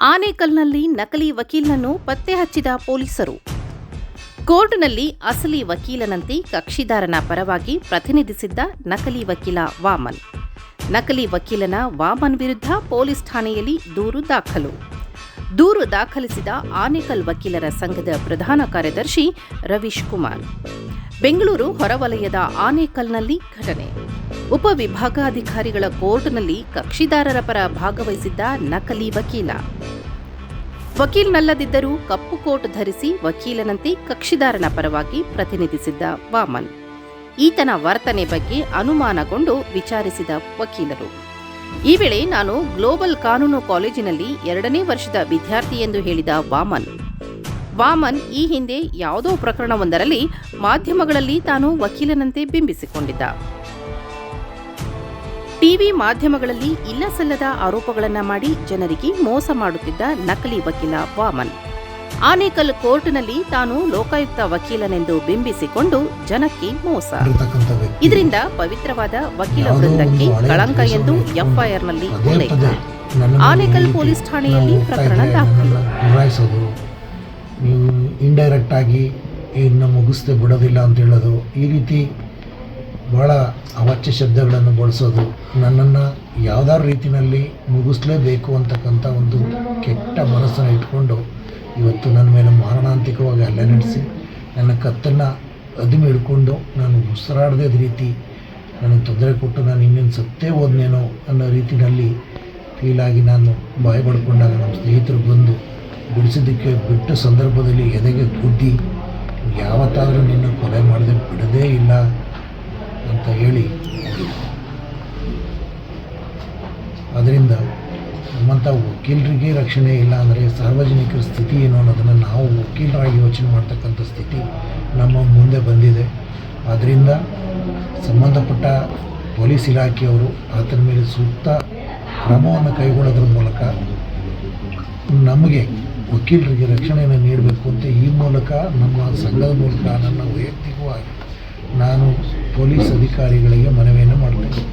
ಆನೇಕಲ್ನಲ್ಲಿ ನಕಲಿ ವಕೀಲನನ್ನು ಪತ್ತೆ ಹಚ್ಚಿದ ಪೊಲೀಸರು. ಕೋರ್ಟ್ನಲ್ಲಿ ಅಸಲಿ ವಕೀಲನಂತೆ ಕಕ್ಷಿದಾರನ ಪರವಾಗಿ ಪ್ರತಿನಿಧಿಸಿದ್ದ ನಕಲಿ ವಕೀಲ ವಾಮನ್. ನಕಲಿ ವಕೀಲನ ವಾಮನ್ ವಿರುದ್ಧ ಪೊಲೀಸ್ ಠಾಣೆಯಲ್ಲಿ ದೂರು ದಾಖಲು. ದೂರು ದಾಖಲಿಸಿದ ಆನೇಕಲ್ ವಕೀಲರ ಸಂಘದ ಪ್ರಧಾನ ಕಾರ್ಯದರ್ಶಿ ರವೀಶ್ ಕುಮಾರ್. ಬೆಂಗಳೂರು ಹೊರವಲಯದ ಆನೇಕಲ್ನಲ್ಲಿ ಘಟನೆ. ಉಪವಿಭಾಗಾಧಿಕಾರಿಗಳ ಕೋರ್ಟ್ನಲ್ಲಿ ಕಕ್ಷಿದಾರರ ಪರ ಭಾಗವಹಿಸಿದ್ದ ನಕಲಿ ವಕೀಲ. ವಕೀಲ್ನಲ್ಲದಿದ್ದರೂ ಕಪ್ಪು ಕೋಟ್ ಧರಿಸಿ ವಕೀಲನಂತೆ ಕಕ್ಷಿದಾರನ ಪರವಾಗಿ ಪ್ರತಿನಿಧಿಸಿದ್ದ ವಾಮನ್. ಈತನ ವರ್ತನೆ ಬಗ್ಗೆ ಅನುಮಾನಗೊಂಡು ವಿಚಾರಿಸಿದ ವಕೀಲರು. ಈ ವೇಳೆ ನಾನು ಗ್ಲೋಬಲ್ ಕಾನೂನು ಕಾಲೇಜಿನಲ್ಲಿ ಎರಡನೇ ವರ್ಷದ ವಿದ್ಯಾರ್ಥಿ ಎಂದು ಹೇಳಿದ ವಾಮನ್. ವಾಮನ್ ಈ ಹಿಂದೆ ಯಾವುದೋ ಪ್ರಕರಣವೊಂದರಲ್ಲಿ ಮಾಧ್ಯಮಗಳಲ್ಲಿ ತಾನು ವಕೀಲನಂತೆ ಬಿಂಬಿಸಿಕೊಂಡಿದ್ದ. ಟಿವಿ ಮಾಧ್ಯಮಗಳಲ್ಲಿ ಇಲ್ಲಸಲ್ಲದ ಆರೋಪಗಳನ್ನು ಮಾಡಿ ಜನರಿಗೆ ಮೋಸ ಮಾಡುತ್ತಿದ್ದ ನಕಲಿ ವಕೀಲ ವಾಮನ್. ಆನೇಕಲ್ ಕೋರ್ಟ್ನಲ್ಲಿ ತಾನು ಲೋಕಾಯುಕ್ತ ವಕೀಲನೆಂದು ಬಿಂಬಿಸಿಕೊಂಡು ಜನಕ್ಕೆ ಮೋಸ. ಇದರಿಂದ ಪವಿತ್ರವಾದ ವಕೀಲ ವೃಂದಕ್ಕೆ ಕಳಂಕ ಎಂದು ಎಫ್ಐಆರ್ನಲ್ಲಿ ಉಲ್ಲೇಖ. ಆನೇಕಲ್ ಪೊಲೀಸ್ ಠಾಣೆಯಲ್ಲಿ ಪ್ರಕರಣ ದಾಖಲು. ಇಂಡೈರೆಕ್ಟ್ ಆಗಿ ಇನ್ನು ಮುಗಿಸ್ದೆ ಬಿಡೋದಿಲ್ಲ ಅಂತ ಹೇಳೋದು ಈ ರೀತಿ ಭಾಳ ಅವಾಚ್ಯ ಶಬ್ದಗಳನ್ನು ಬಳಸೋದು ನನ್ನನ್ನು ಯಾವ್ದಾದ್ರು ರೀತಿಯಲ್ಲಿ ಮುಗಿಸ್ಲೇಬೇಕು ಅಂತಕ್ಕಂಥ ಒಂದು ಕೆಟ್ಟ ಮನಸ್ಸನ್ನು ಇಟ್ಕೊಂಡು ಇವತ್ತು ನನ್ನ ಮೇಲೆ ಮಾರಣಾಂತಿಕವಾಗಿ ಹಲ್ಲೆ ನಡೆಸಿ ನನ್ನ ಕತ್ತನ್ನು ಅದುಮಿ ಹಿಡ್ಕೊಂಡು ನಾನು ಉಸಿರಾಡದೇ ರೀತಿ ನನಗೆ ತೊಂದರೆ ಕೊಟ್ಟು ನಾನು ಇನ್ನೇನು ಸತ್ತೇ ಹೋದ್ನೇನೋ ಅನ್ನೋ ರೀತಿಯಲ್ಲಿ ಫೀಲಾಗಿ ನಾನು ಬಾಯಿ ಪಡ್ಕೊಂಡಾಗ ನಮ್ಮ ಸ್ನೇಹಿತರು ಬಂದು ಬಿಡಿಸಿದ್ದಕ್ಕೆ ಬಿಟ್ಟ ಸಂದರ್ಭದಲ್ಲಿ ಎದೆಗೆ ಗುದ್ದಿ ಯಾವತ್ತಾದರೂ ನಮ್ಮಂಥ ವಕೀಲರಿಗೆ ರಕ್ಷಣೆ ಇಲ್ಲ ಅಂದರೆ ಸಾರ್ವಜನಿಕರ ಸ್ಥಿತಿ ಏನು ಅನ್ನೋದನ್ನು ನಾವು ವಕೀಲರಾಗಿ ಯೋಚನೆ ಮಾಡ್ತಕ್ಕಂಥ ಸ್ಥಿತಿ ನಮ್ಮ ಮುಂದೆ ಬಂದಿದೆ. ಆದ್ದರಿಂದ ಸಂಬಂಧಪಟ್ಟ ಪೊಲೀಸ್ ಇಲಾಖೆಯವರು ಆತನ ಮೇಲೆ ಸೂಕ್ತ ಕ್ರಮವನ್ನು ಕೈಗೊಳ್ಳೋದ್ರ ಮೂಲಕ ನಮಗೆ ವಕೀಲರಿಗೆ ರಕ್ಷಣೆಯನ್ನು ನೀಡಬೇಕು ಅಂತ ಈ ಮೂಲಕ ನಮ್ಮ ಸಂಘದ ಮೂಲಕ ನನ್ನ ವೈಯಕ್ತಿಕವಾಗಿ ನಾನು ಪೊಲೀಸ್ ಅಧಿಕಾರಿಗಳಿಗೆ ಮನವಿಯನ್ನು ಮಾಡ್ತೇನೆ.